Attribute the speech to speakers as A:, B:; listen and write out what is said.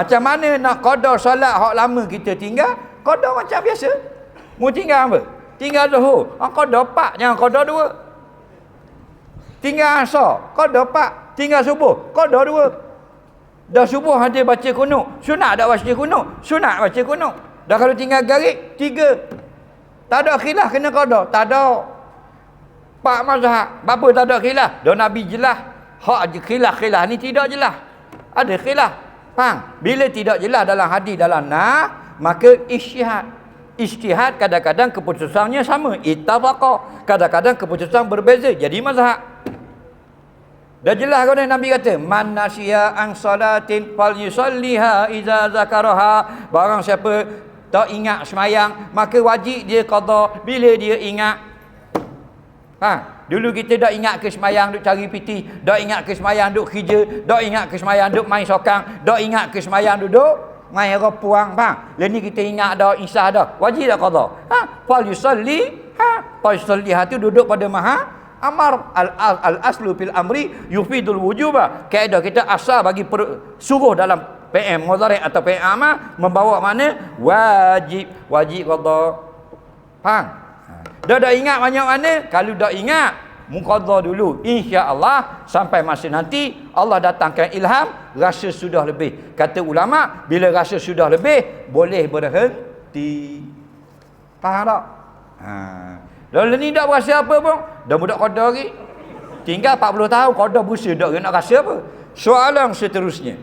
A: Macam mana nak qada solat hak lama kita tinggal? Qada macam biasa. Mu tinggal apa? Tinggal zuhur. Ha qada empat, jangan qada dua. Tinggal asar, qada empat. Tinggal subuh, qada dua. Dah subuh ada baca kunut. Sunat tak baca kunut? Sunat baca kunut. Dah kalau tinggal garik, tiga. Tak ada khilaf kena qada. Tak ada. Pak mazhab. Apa tak ada khilaf? Dah Nabi jelas. Hak khilaf-khilaf ni tidak jelas. Ada khilaf. Faham? Bila tidak jelas dalam hadis dalam nah, maka isytihad. Isytihad kadang-kadang keputusannya sama. Ittafaqa. Kadang-kadang keputusan berbeza. Jadi mazhab. Dah jelas kau Nabi kata, "Man nasiya an salatin falyusalliha idza zakaraha." Barang siapa tak ingat semayang, maka wajib dia qada bila dia ingat. Ha, dulu kita dak ingat ke semayang duk cari piti, dak ingat ke semayang duk kerja, dak ingat ke semayang duk main sokang, dak ingat ke semayang duduk main puang, faham? Lain ni kita ingat dah insah dah. Wajib dak qada. Ha, falyusalli, ha, falyusalliha tu duduk pada maha amar al, al, al aslu fil amri yufidul wujuba kaedah kita asal bagi per, suruh dalam PM mudhari atau PM membawa mana wajib wajib qada faham Ha. Dah dah ingat banyak mana kalau dah ingat muqadda dulu insya-Allah sampai masa nanti Allah datangkan ilham rasa sudah lebih kata ulama bila rasa sudah lebih boleh berhenti faham tak ha Lalu ni tak berasa apa pun. Dah budak qada lagi. Tinggal 40 tahun qada busa dak nak rasa apa. Soalan seterusnya.